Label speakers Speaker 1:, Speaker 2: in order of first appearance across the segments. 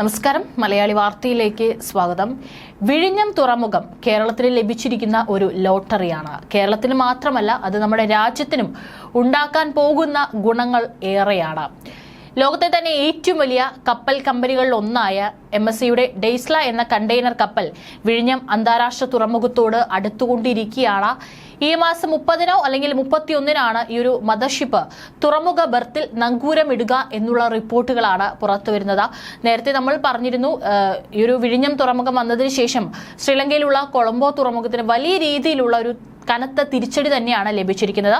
Speaker 1: നമസ്കാരം. മലയാളി വാർത്തയിലേക്ക് സ്വാഗതം. വിഴിഞ്ഞം തുറമുഖം കേരളത്തിന് ലഭിച്ചിരിക്കുന്ന ഒരു ലോട്ടറിയാണ്. കേരളത്തിന് മാത്രമല്ല അത് നമ്മുടെ രാജ്യത്തിനും ഉണ്ടാക്കാൻ പോകുന്ന ഗുണങ്ങൾ ഏറെയാണ്. ലോകത്തെ തന്നെ ഏറ്റവും വലിയ കപ്പൽ കമ്പനികളിൽ ഒന്നായ എം എസ് സിയുടെ ഡെയ്സ്ല എന്ന കണ്ടെയ്നർ കപ്പൽ വിഴിഞ്ഞം അന്താരാഷ്ട്ര തുറമുഖത്തോട് അടുത്തുകൊണ്ടിരിക്കുകയാണ്. ഈ മാസം മുപ്പതിനോ അല്ലെങ്കിൽ മുപ്പത്തിയൊന്നിനാണ് ഈ ഒരു മദർഷിപ്പ് തുറമുഖ ബർത്തിൽ നങ്കൂരമിടുക എന്നുള്ള റിപ്പോർട്ടുകളാണ് പുറത്തുവരുന്നത് നേരത്തെ നമ്മൾ പറഞ്ഞിരുന്നു ഈ ഒരു വിഴിഞ്ഞം തുറമുഖം വന്നതിന് ശേഷം ശ്രീലങ്കയിലുള്ള കൊളംബോ തുറമുഖത്തിന് വലിയ രീതിയിലുള്ള ഒരു കനത്ത തിരിച്ചടി തന്നെയാണ് ലഭിച്ചിരിക്കുന്നത്.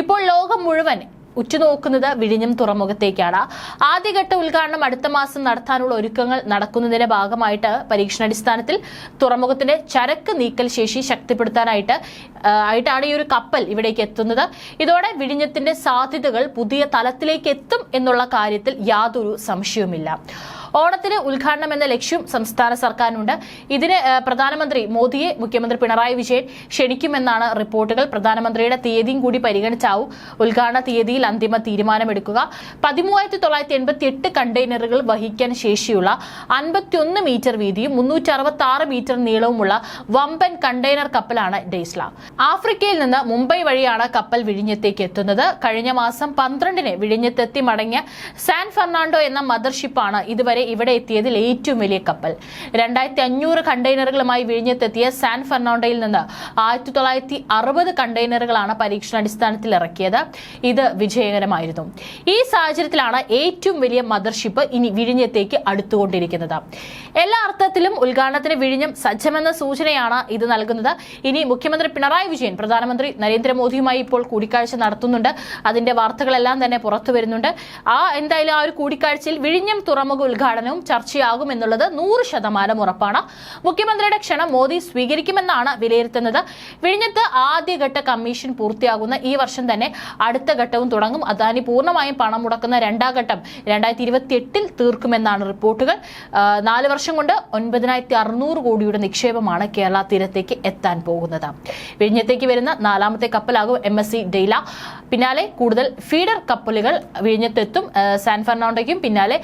Speaker 1: ഇപ്പോൾ ലോകം മുഴുവൻ ഉറ്റുനോക്കുന്നത് വിഴിഞ്ഞം തുറമുഖത്തേക്കാണ്. ആദ്യഘട്ട ഉദ്ഘാടനം അടുത്ത മാസം നടത്താനുള്ള ഒരുക്കങ്ങൾ നടക്കുന്നതിന്റെ ഭാഗമായിട്ട് പരീക്ഷണാടിസ്ഥാനത്തിൽ തുറമുഖത്തിന്റെ ചരക്ക് നീക്കൽ ശേഷി ശക്തിപ്പെടുത്താനായിട്ട് ആയിട്ടാണ് ഈ ഒരു കപ്പൽ ഇവിടേക്ക് എത്തുന്നത്. ഇതോടെ വിഴിഞ്ഞത്തിന്റെ സാധ്യതകൾ പുതിയ തലത്തിലേക്ക് എത്തും എന്നുള്ള കാര്യത്തിൽ യാതൊരു സംശയവുമില്ല. ഓണത്തിന് ഉദ്ഘാടനം എന്ന ലക്ഷ്യം സംസ്ഥാന സർക്കാരിനുണ്ട്. ഇതിന് പ്രധാനമന്ത്രി മോദിയെ മുഖ്യമന്ത്രി പിണറായി വിജയൻ ക്ഷണിക്കുമെന്നാണ് റിപ്പോർട്ടുകൾ. പ്രധാനമന്ത്രിയുടെ തീയതിയും കൂടി പരിഗണിച്ചാവും ഉദ്ഘാടന തീയതിയിൽ അന്തിമ തീരുമാനമെടുക്കുക. പതിമൂവായിരത്തി തൊള്ളായിരത്തി എൺപത്തി എട്ട് കണ്ടെയ്നറുകൾ വഹിക്കാൻ ശേഷിയുള്ള അൻപത്തിയൊന്ന് മീറ്റർ വീതിയും മുന്നൂറ്റി അറുപത്തി ആറ് മീറ്റർ നീളവുമുള്ള വമ്പൻ കണ്ടെയ്നർ കപ്പലാണ് ഡെയ്സ്ല ആഫ്രിക്കയിൽ നിന്ന് മുംബൈ വഴിയാണ് കപ്പൽ വിഴിഞ്ഞത്തേക്ക് എത്തുന്നത്. കഴിഞ്ഞ മാസം പന്ത്രണ്ടിന് വിഴിഞ്ഞത്തെത്തി മടങ്ങിയ സാൻ ഫെർണാണ്ടോ എന്ന മദർഷിപ്പാണ് ഇതുവരെ ഇവിടെ എത്തിയതിൽ ഏറ്റവും വലിയ കപ്പൽ. രണ്ടായിരത്തി അഞ്ഞൂറ് കണ്ടെയ്നറുകളുമായി വിഴിഞ്ഞത്തെത്തിയ സാൻ ഫെർണാണ്ടോയിൽ നിന്ന് ആയിരത്തി തൊള്ളായിരത്തി അറുപത് കണ്ടെയ്നറുകളാണ് പരീക്ഷണാടിസ്ഥാനത്തിൽ ഇറക്കിയത്. ഇത് വിജയകരമായിരുന്നു. ഈ സാഹചര്യത്തിലാണ് ഏറ്റവും വലിയ മദർഷിപ്പ് ഇനി വിഴിഞ്ഞത്തേക്ക് അടുത്തുകൊണ്ടിരിക്കുന്നത്. എല്ലാ അർത്ഥത്തിലും ഉദ്ഘാടനത്തിന് വിഴിഞ്ഞം സജ്ജമെന്ന സൂചനയാണ് ഇത് നൽകുന്നത്. ഇനി മുഖ്യമന്ത്രി പിണറായി വിജയൻ പ്രധാനമന്ത്രി നരേന്ദ്രമോദിയുമായി ഇപ്പോൾ കൂടിക്കാഴ്ച നടത്തുന്നുണ്ട്. അതിന്റെ വാർത്തകളെല്ലാം തന്നെ പുറത്തു വരുന്നുണ്ട്. ആ എന്തായാലും ആ ഒരു കൂടിക്കാഴ്ചയിൽ വിഴിഞ്ഞം തുറമുഖ ഉദ്ഘാടനവും ചർച്ചയാകും എന്നുള്ളത് നൂറ് ശതമാനം ഉറപ്പാണ്. മുഖ്യമന്ത്രിയുടെ ക്ഷണം മോദി സ്വീകരിക്കുമെന്നാണ് വിലയിരുത്തുന്നത്. വിഴിഞ്ഞത്ത് ആദ്യഘട്ട കമ്മീഷൻ പൂർത്തിയാകുന്ന ഈ വർഷം തന്നെ അടുത്ത ഘട്ടവും തുടങ്ങും. അദാനി പൂർണമായും പണം മുടക്കുന്ന രണ്ടാം ഘട്ടം രണ്ടായിരത്തി ഇരുപത്തി എട്ടിൽ തീർക്കുമെന്നാണ് റിപ്പോർട്ടുകൾ. നാല് കൊണ്ട് ഒൻപതിനായിരത്തി അറുന്നൂറ് കോടിയുടെ നിക്ഷേപമാണ് കേരള തീരത്തേക്ക് എത്താൻ പോകുന്നത്. വിഴിഞ്ഞത്തേക്ക് വരുന്ന നാലാമത്തെ കപ്പലാകും എം എസ് സി ഡെയ്ല. പിന്നാലെ കൂടുതൽ ഫീഡർ കപ്പലുകൾ വിഴിഞ്ഞത്തെത്തും സാൻ ഫെർണാണ്ടോയ്ക്കും പിന്നാലെ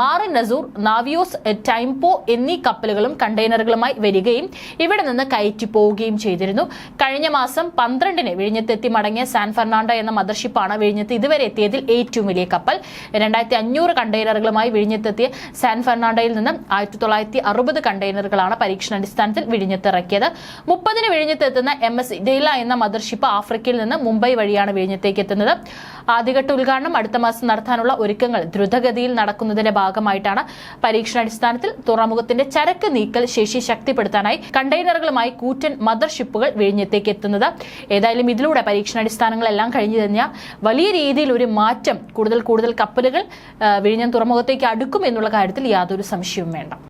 Speaker 1: മാറി നസൂർ നാവിയോസ് ടൈംപോ എന്നീ കപ്പലുകളും കണ്ടെയ്നറുകളുമായി വരികയും ഇവിടെ നിന്ന് കയറ്റി പോവുകയും ചെയ്തിരുന്നു. കഴിഞ്ഞ മാസം പന്ത്രണ്ടിന് വിഴിഞ്ഞത്തെത്തി മടങ്ങിയ സാൻ ഫെർണാണ്ടോ എന്ന മദർഷിപ്പാണ് വിഴിഞ്ഞത്ത് ഇതുവരെ എത്തിയതിൽ ഏറ്റവും വലിയ കപ്പൽ. രണ്ടായിരത്തി അഞ്ഞൂറ് കണ്ടെയ്നറുകളുമായി വിഴിഞ്ഞത്തെത്തിയ സാൻ ഫെർണാണ്ടോയിൽ നിന്ന് ആയിരത്തി തൊള്ളായിരത്തി അറുപത് കണ്ടെയ്നറുകളാണ് പരീക്ഷണാടിസ്ഥാനത്തിൽ വിഴിഞ്ഞത്തിറക്കിയത്. മുപ്പതിന് വിഴിഞ്ഞത്തെത്തുന്ന എം എസ് ഡെയ്ല എന്ന മദർഷിപ്പ് ആഫ്രിക്കയിൽ നിന്ന് മുംബൈ വഴിയാണ് വിഴിഞ്ഞത്തേക്ക് എത്തുന്നത് ആദ്യഘട്ട ഉദ്ഘാടനം അടുത്ത മാസം നടത്താനുള്ള ഒരുക്കങ്ങൾ ദ്രുതഗതിയിൽ നടക്കുന്നതിന്റെ ഭാഗമായിട്ടാണ്. പരീക്ഷണാടിസ്ഥാനത്തിൽ തുറമുഖത്തിന്റെ ചരക്ക് നീക്കൽ ശേഷി ശക്തിപ്പെടുത്താനായി കണ്ടെയ്നറുകളുമായി കൂറ്റൻ മദർ ഷിപ്പുകൾ വിഴിഞ്ഞത്തേക്ക് എത്തുന്നത് ഏതായാലും ഇതിലൂടെ പരീക്ഷണാടിസ്ഥാനങ്ങളെല്ലാം കഴിഞ്ഞു കഴിഞ്ഞാൽ വലിയ രീതിയിൽ ഒരു മാറ്റം കൂടുതൽ കൂടുതൽ കപ്പലുകൾ വിഴിഞ്ഞം തുറമുഖത്തേക്ക് അടുക്കും എന്നുള്ള കാര്യത്തിൽ യാതൊരു സംശയവും വേണ്ട.